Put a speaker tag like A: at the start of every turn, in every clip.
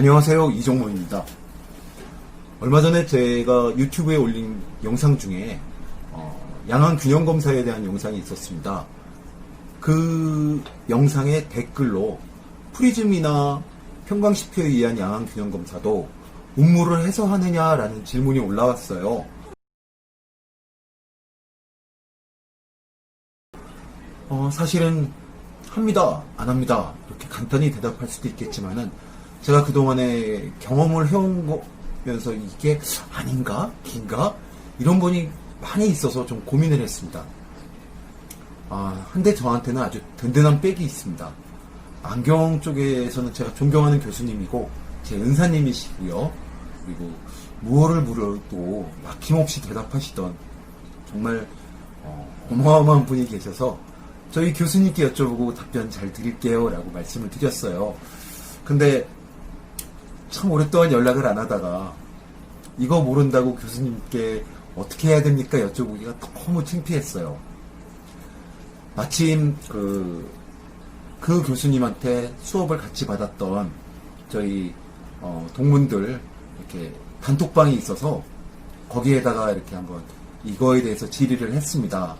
A: 안녕하세요 이종모입니다. 얼마 전에 제가 유튜브에 올린 영상 중에 어, 양안 균형 검사에 대한 영상이 있었습니다. 그 영상의 댓글로 프리즘이나 평광시표에 의한 양안 균형 검사도 음모를 해서 하느냐라는 질문이 올라왔어요. 어, 사실은 합니다, 안 합니다. 이렇게 간단히 대답할 수도 있겠지만은 제가 그동안에 경험을 해온 거면서 이게 아닌가? 긴가? 이런 분이 많이 있어서 좀 고민을 했습니다. 아, 한데 저한테는 아주 든든한 백이 있습니다. 안경 쪽에서는 제가 존경하는 교수님이고 제 은사님이시고요. 그리고 무엇을 물어도 막힘없이 대답하시던 정말 어, 어마어마한 분이 계셔서 저희 교수님께 여쭤보고 답변 잘 드릴게요 라고 말씀을 드렸어요. 근데 참 오랫동안 연락을 안 하다가 이거 모른다고 교수님께 어떻게 해야 됩니까 여쭤보기가 너무 창피했어요. 마침 그, 그 교수님한테 수업을 같이 받았던 저희 어, 동문들 이렇게 단톡방이 있어서 거기에다가 이렇게 한번 이거에 대해서 질의를 했습니다.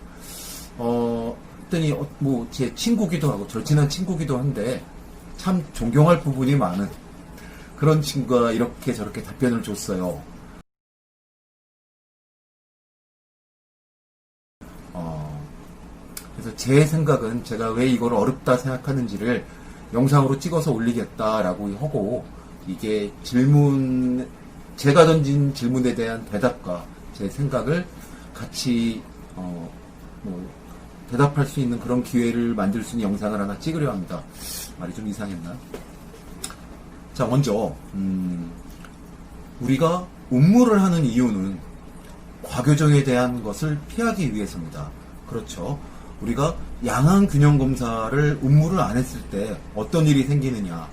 A: 어, 했더니 뭐 제 친구기도 하고 절친한 친구기도 한데 참 존경할 부분이 많은 그런 친구가 이렇게 저렇게 답변을 줬어요. 어, 그래서 제 생각은 제가 왜 이걸 어렵다 생각하는지를 영상으로 찍어서 올리겠다라고 하고 이게 질문 제가 던진 질문에 대한 대답과 제 생각을 같이 어, 뭐 대답할 수 있는 그런 기회를 만들 수 있는 영상을 하나 찍으려 합니다. 말이 좀 이상했나? 자, 먼저, 음, 우리가 음모를 하는 이유는 과교정에 대한 것을 피하기 위해서입니다. 그렇죠. 우리가 양안 균형 검사를 음모를 안 했을 때 어떤 일이 생기느냐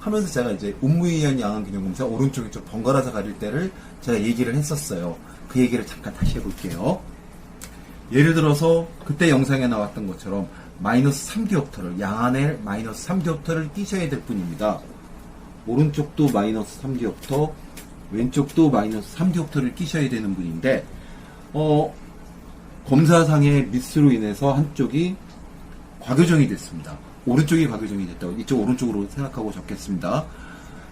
A: 하면서 제가 이제 음모에 의한 양안 균형 검사 오른쪽에 좀 번갈아서 가릴 때를 제가 얘기를 했었어요. 그 얘기를 잠깐 다시 해볼게요. 예를 들어서 그때 영상에 나왔던 것처럼 마이너스 3디옵터를 양안에 마이너스 3디옵터를 끼셔야 될 뿐입니다. 오른쪽도 마이너스 3디옵터, 왼쪽도 마이너스 3디옵터를 끼셔야 되는 분인데 어, 검사상의 미스로 인해서 한쪽이 과교정이 됐습니다. 오른쪽이 과교정이 됐다고 이쪽 오른쪽으로 생각하고 적겠습니다.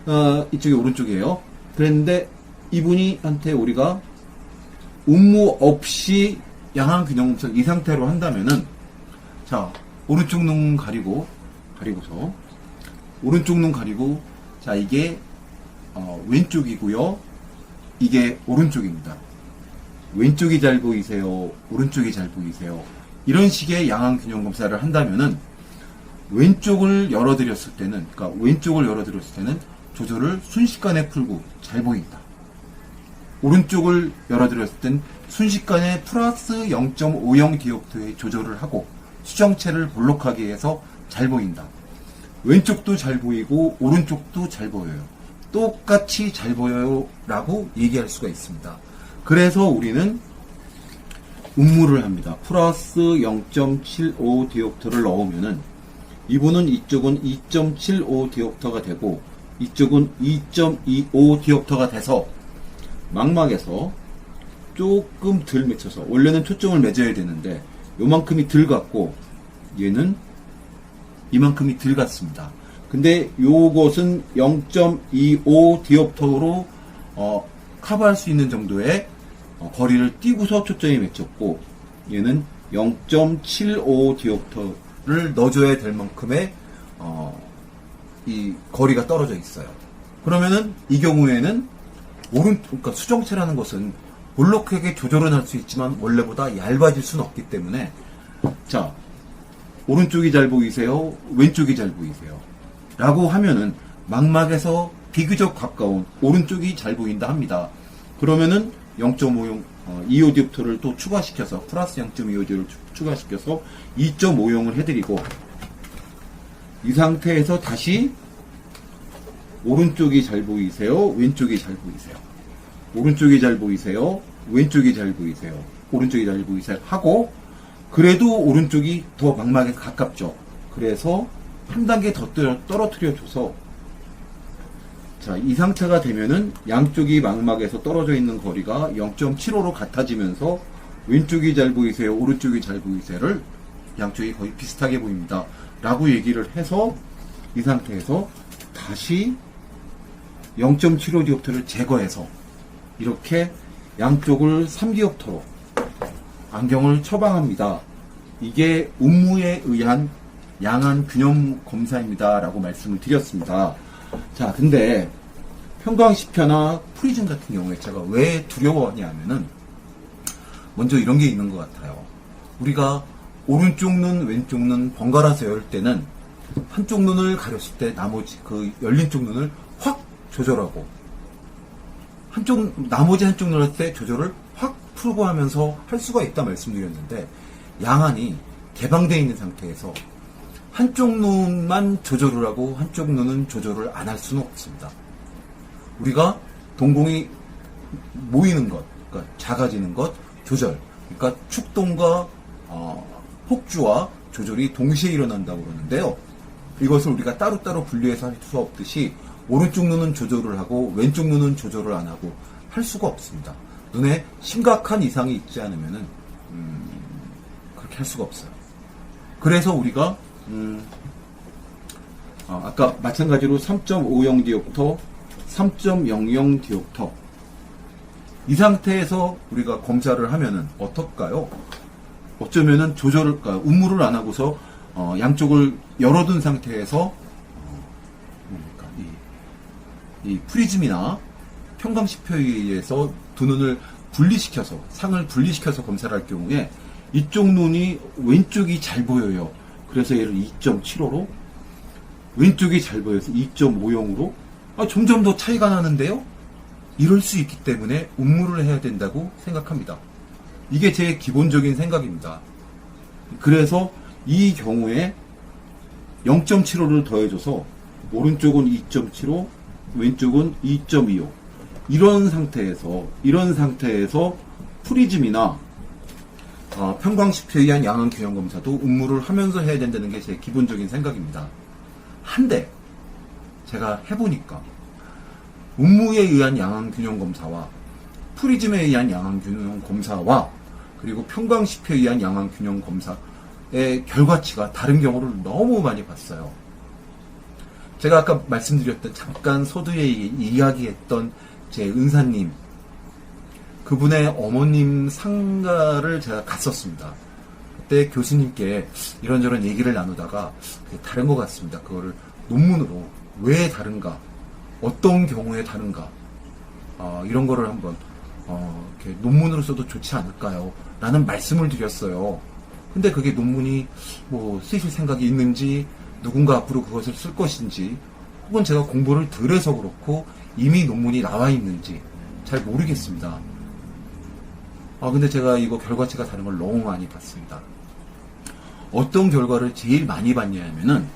A: 어, 이쪽이 오른쪽이에요. 그랬는데 이분이 한테 우리가 음모 없이 양안 균형검사 이 상태로 한다면은 자 오른쪽 눈 가리고 가리고서 오른쪽 눈 가리고 자 이게 어, 왼쪽이고요. 이게 오른쪽입니다. 왼쪽이 잘 보이세요? 오른쪽이 잘 보이세요? 이런 식의 양안 균형 검사를 한다면은 왼쪽을 열어드렸을 때는 그러니까 왼쪽을 열어드렸을 때는 조절을 순식간에 풀고 잘 보인다. 오른쪽을 열어드렸을 땐 순식간에 플러스 0.50 디옵터의 조절을 하고 수정체를 볼록하게 해서 잘 보인다. 왼쪽도 잘 보이고 오른쪽도 잘 보여요. 똑같이 잘 보여요 라고 얘기할 수가 있습니다. 그래서 우리는 음무를 합니다. 플러스 0.75 디옵터를 넣으면은 이분은 이쪽은 2.75 디옵터가 되고 이쪽은 2.25 디옵터가 돼서 망막에서 조금 덜 맺혀서 원래는 초점을 맺어야 되는데 요만큼이 덜 갔고 얘는 이만큼이 덜 갔습니다. 근데 요것은 0.25 디옵터로 어, 커버할 수 있는 정도의 어, 거리를 띄고서 초점이 맺혔고 얘는 0.75 디옵터를 넣어줘야 될 만큼의 어, 이 거리가 떨어져 있어요. 그러면은 이 경우에는 오른 그러니까 수정체라는 것은 볼록하게 조절은 할 수 있지만 원래보다 얇아질 수는 없기 때문에 자 오른쪽이 잘 보이세요 왼쪽이 잘 보이세요 라고 하면은 망막에서 비교적 가까운 오른쪽이 잘 보인다 합니다 그러면은 0.50 어, 2호디옵터를 또 추가시켜서 플러스 0.25디를 추가시켜서 2.50을 해드리고 이 상태에서 다시 오른쪽이 잘 보이세요 왼쪽이 잘 보이세요 오른쪽이 잘 보이세요? 왼쪽이 잘 보이세요? 오른쪽이 잘 보이세요? 하고 그래도 오른쪽이 더 망막에 가깝죠. 그래서 한 단계 더 떨어- 떨어뜨려 줘서 자, 이 상태가 되면은 양쪽이 망막에서 떨어져 있는 거리가 0.75로 같아지면서 왼쪽이 잘 보이세요, 오른쪽이 잘 보이세요를 양쪽이 거의 비슷하게 보입니다. 라고 얘기를 해서 이 상태에서 다시 0.75 디옵터를 제거해서 이렇게 양쪽을 3디옵터로 안경을 처방합니다. 이게 음무에 의한 양안 균형 검사입니다. 라고 말씀을 드렸습니다. 자, 근데 평광시표나 프리즘 같은 경우에 제가 왜 두려워하냐면은 먼저 이런 게 있는 것 같아요. 우리가 오른쪽 눈, 왼쪽 눈 번갈아서 열 때는 한쪽 눈을 가렸을 때 나머지 그 열린 쪽 눈을 확 조절하고 한쪽 나머지 한쪽 눈을 할때 조절을 확 풀고 하면서 할 수가 있다 말씀드렸는데 양안이 개방되어 있는 상태에서 한쪽 눈만 조절을 하고 한쪽 눈은 조절을 안 할 수는 없습니다. 우리가 동공이 모이는 것, 그러니까 작아지는 것 조절, 그러니까 축동과 어, 폭주와 조절이 동시에 일어난다고 그러는데요. 이것을 우리가 따로따로 분리해서 할 수 없듯이 오른쪽 눈은 조절을 하고 왼쪽 눈은 조절을 안 하고 할 수가 없습니다. 눈에 심각한 이상이 있지 않으면은 음, 그렇게 할 수가 없어요. 그래서 우리가 음, 아, 아까 마찬가지로 3.50 디옵터, 3.00 디옵터 이 상태에서 우리가 검사를 하면은 어떨까요? 어쩌면은 조절을, 그러니까 음무를 안 하고서 어, 양쪽을 열어둔 상태에서 어, 뭡니까 이, 이 프리즘이나 평광시표에 의해서 두 눈을 분리시켜서 상을 분리시켜서 검사를 할 경우에 이쪽 눈이 왼쪽이 잘 보여요. 그래서 얘를 2.75로 왼쪽이 잘 보여서 2.50으로 아, 점점 더 차이가 나는데요. 이럴 수 있기 때문에 음무를 해야 된다고 생각합니다. 이게 제 기본적인 생각입니다. 그래서 이 경우에 0.75를 더해줘서 오른쪽은 2.75, 왼쪽은 2.25. 이런 상태에서 이런 상태에서 프리즘이나 어, 평광시표에 의한 양안 균형 검사도 음무를 하면서 해야 된다는 게 제 기본적인 생각입니다. 한데 제가 해보니까 음무에 의한 양안 균형 검사와 프리즘에 의한 양안 균형 검사와 그리고 평광시표에 의한 양안 균형 검사의 결과치가 다른 경우를 너무 많이 봤어요. 제가 아까 말씀드렸던 잠깐 소두에 이야기했던 제 은사님 그분의 어머님 상가를 제가 갔었습니다. 그때 교수님께 이런저런 얘기를 나누다가 다른 것 같습니다. 그거를 논문으로 왜 다른가, 어떤 경우에 다른가, 어, 이런 거를 한번 어, 이렇게 논문으로 써도 좋지 않을까요? 라는 말씀을 드렸어요. 근데 그게 논문이 뭐 쓰실 생각이 있는지 누군가 앞으로 그것을 쓸 것인지 혹은 제가 공부를 덜 해서 그렇고 이미 논문이 나와 있는지 잘 모르겠습니다. 아, 근데 제가 이거 결과치가 다른 걸 너무 많이 봤습니다. 어떤 결과를 제일 많이 봤냐 하면은,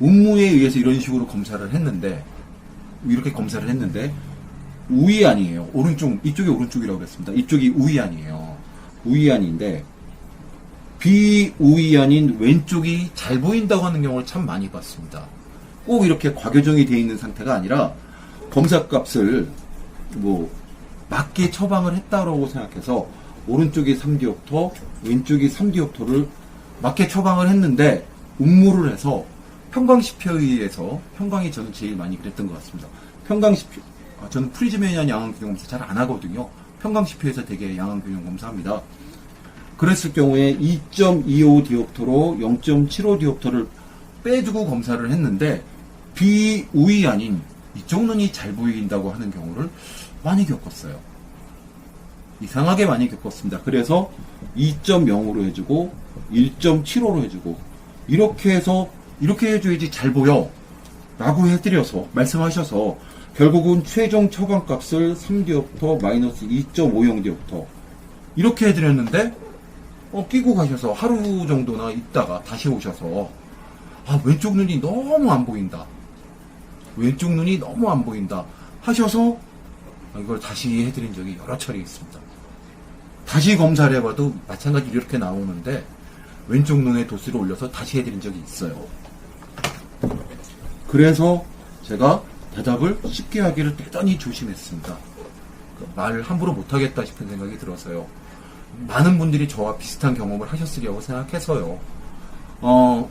A: 음무에 의해서 이런 식으로 검사를 했는데, 이렇게 검사를 했는데, 우이안이에요. 오른쪽, 이쪽이 오른쪽이라고 그랬습니다. 이쪽이 우이안이에요. 우이안인데, 비우이안인 왼쪽이 잘 보인다고 하는 경우를 참 많이 봤습니다. 꼭 이렇게 과교정이 되어 있는 상태가 아니라, 검사값을, 뭐, 맞게 처방을 했다라고 생각해서 오른쪽이 3디옵터, 왼쪽이 3디옵터를 맞게 처방을 했는데 음무를 해서 평광시표에 의해서 평광이 저는 제일 많이 그랬던 것 같습니다. 평광시표, 아, 저는 프리즘에 의한 양안균형 검사 잘 안 하거든요. 평광시표에서 되게 양안균형 검사합니다. 그랬을 경우에 2.25 디옵터로 0.75 디옵터를 빼두고 검사를 했는데 비우이 아닌 이쪽 눈이 잘 보인다고 하는 경우를 많이 겪었어요. 이상하게 많이 겪었습니다. 그래서 2.0으로 해주고 1.75로 해주고 이렇게 해서 이렇게 해줘야지 잘 보여 라고 해드려서 말씀하셔서 결국은 최종 처방값을 3디옵터 마이너스 2.50 디옵터 이렇게 해드렸는데 어, 끼고 가셔서 하루 정도나 있다가 다시 오셔서 아 왼쪽 눈이 너무 안 보인다 왼쪽 눈이 너무 안 보인다 하셔서 이걸 다시 해드린 적이 여러 차례 있습니다. 다시 검사를 해봐도 마찬가지로 이렇게 나오는데 왼쪽 눈에 도수를 올려서 다시 해드린 적이 있어요. 그래서 제가 대답을 쉽게 하기를 대단히 조심했습니다. 그 말을 함부로 못하겠다 싶은 생각이 들어서요. 많은 분들이 저와 비슷한 경험을 하셨으리라고 생각해서요. 어,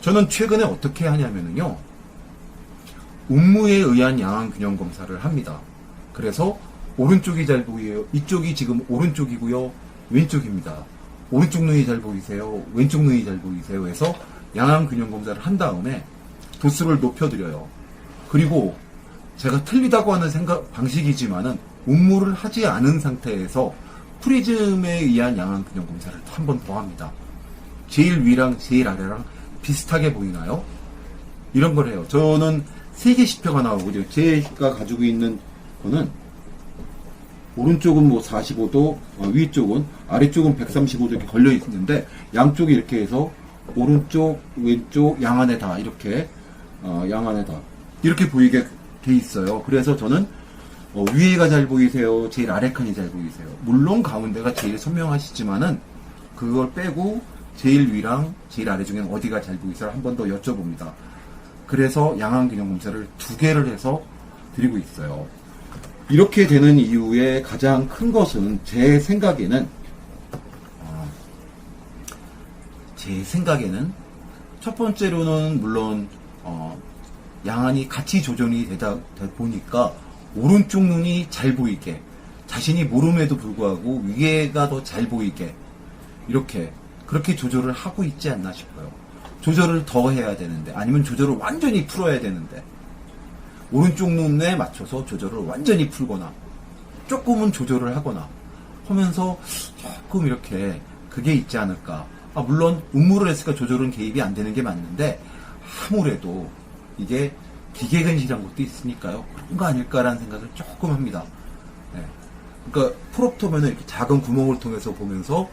A: 저는 최근에 어떻게 하냐면요. 음무에 의한 양안 균형 검사를 합니다. 그래서 오른쪽이 잘 보여요. 이쪽이 지금 오른쪽이고요. 왼쪽입니다. 오른쪽 눈이 잘 보이세요. 왼쪽 눈이 잘 보이세요. 해서 양안 균형 검사를 한 다음에 도수를 높여드려요. 그리고 제가 틀리다고 하는 생각 방식이지만은 음무를 하지 않은 상태에서 프리즘에 의한 양안 균형 검사를 한 번 더 합니다. 제일 위랑 제일 아래랑 비슷하게 보이나요? 이런 걸 해요. 저는 세개 시표가 나오고요. 제가 가지고 있는 거는 오른쪽은 뭐 45도, 어, 위쪽은 아래쪽은 135도 이렇게 걸려 있는데 양쪽이 이렇게 해서 오른쪽, 왼쪽, 양안에 다 이렇게 어, 양안에 다 이렇게 보이게 돼 있어요. 그래서 저는 어, 위에가 잘 보이세요? 제일 아래 칸이 잘 보이세요? 물론 가운데가 제일 선명하시지만은 그걸 빼고 제일 위랑 제일 아래 중에 어디가 잘 보이세요? 한 번 더 여쭤봅니다. 그래서 양안균형 검사를 두 개를 해서 드리고 있어요. 이렇게 되는 이유의 가장 큰 것은 제 생각에는 어, 제 생각에는 첫 번째로는 물론 어, 양안이 같이 조정이 되다 되 보니까 오른쪽 눈이 잘 보이게 자신이 모름에도 불구하고 위에가 더 잘 보이게 이렇게 그렇게 조절을 하고 있지 않나 싶어요. 조절을 더 해야 되는데 아니면 조절을 완전히 풀어야 되는데 오른쪽 눈에 맞춰서 조절을 완전히 풀거나 조금은 조절을 하거나 하면서 조금 이렇게 그게 있지 않을까. 아, 물론 음무를 했으니까 조절은 개입이 안 되는 게 맞는데 아무래도 이게 기계근시란 것도 있으니까요. 그런 거 아닐까라는 생각을 조금 합니다. 네. 그러니까 프롭토면은 이렇게 작은 구멍을 통해서 보면서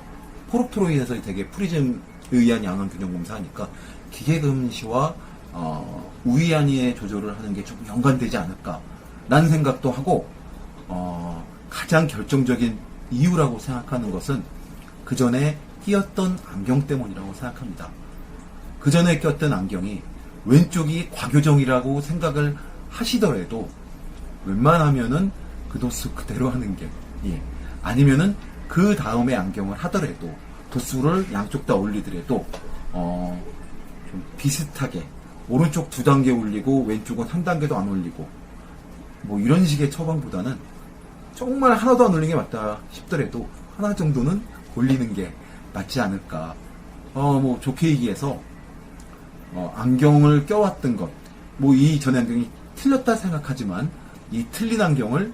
A: 프롭토로 인해서 되게 프리즘에 의한 양안 균형 검사하니까 기계금시와 어, 우이안이의 조절을 하는 게좀 연관되지 않을까라는 생각도 하고 어, 가장 결정적인 이유라고 생각하는 것은 그 전에 끼었던 안경 때문이라고 생각합니다. 그 전에 꼈던 안경이 왼쪽이 과교정이라고 생각을 하시더라도 웬만하면은 그 도수 그대로 하는 게 예. 아니면은 그 다음에 안경을 하더라도 도수를 양쪽 다 올리더라도 어, 좀 비슷하게 오른쪽 두 단계 올리고 왼쪽은 한 단계도 안 올리고 뭐 이런 식의 처방보다는 정말 하나도 안 올리는 게 맞다 싶더라도 하나 정도는 올리는 게 맞지 않을까. 어, 뭐 좋게 얘기해서 어, 안경을 껴왔던 것, 뭐 이전 안경이 틀렸다 생각하지만 이 틀린 안경을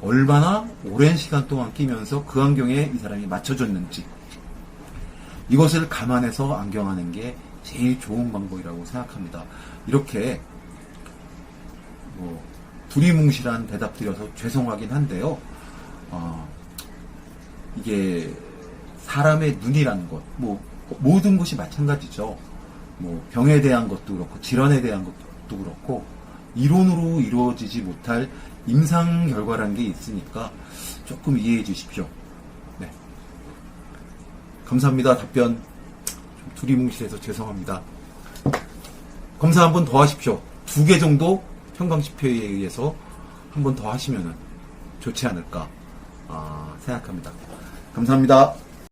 A: 얼마나 오랜 시간 동안 끼면서 그 안경에 이 사람이 맞춰줬는지 이것을 감안해서 안경하는 게 제일 좋은 방법이라고 생각합니다. 이렇게 뭐 두리뭉실한 대답 드려서 죄송하긴 한데요. 어, 이게 사람의 눈이라는 것, 뭐 모든 것이 마찬가지죠. 뭐 병에 대한 것도 그렇고 질환에 대한 것도 그렇고 이론으로 이루어지지 못할 임상 결과라는 게 있으니까 조금 이해해 주십시오. 네. 감사합니다. 답변 좀 두리뭉실해서 죄송합니다. 검사 한 번 더 하십시오. 두 개 정도 평강지표에 의해서 한 번 더 하시면 좋지 않을까 아, 생각합니다. 감사합니다.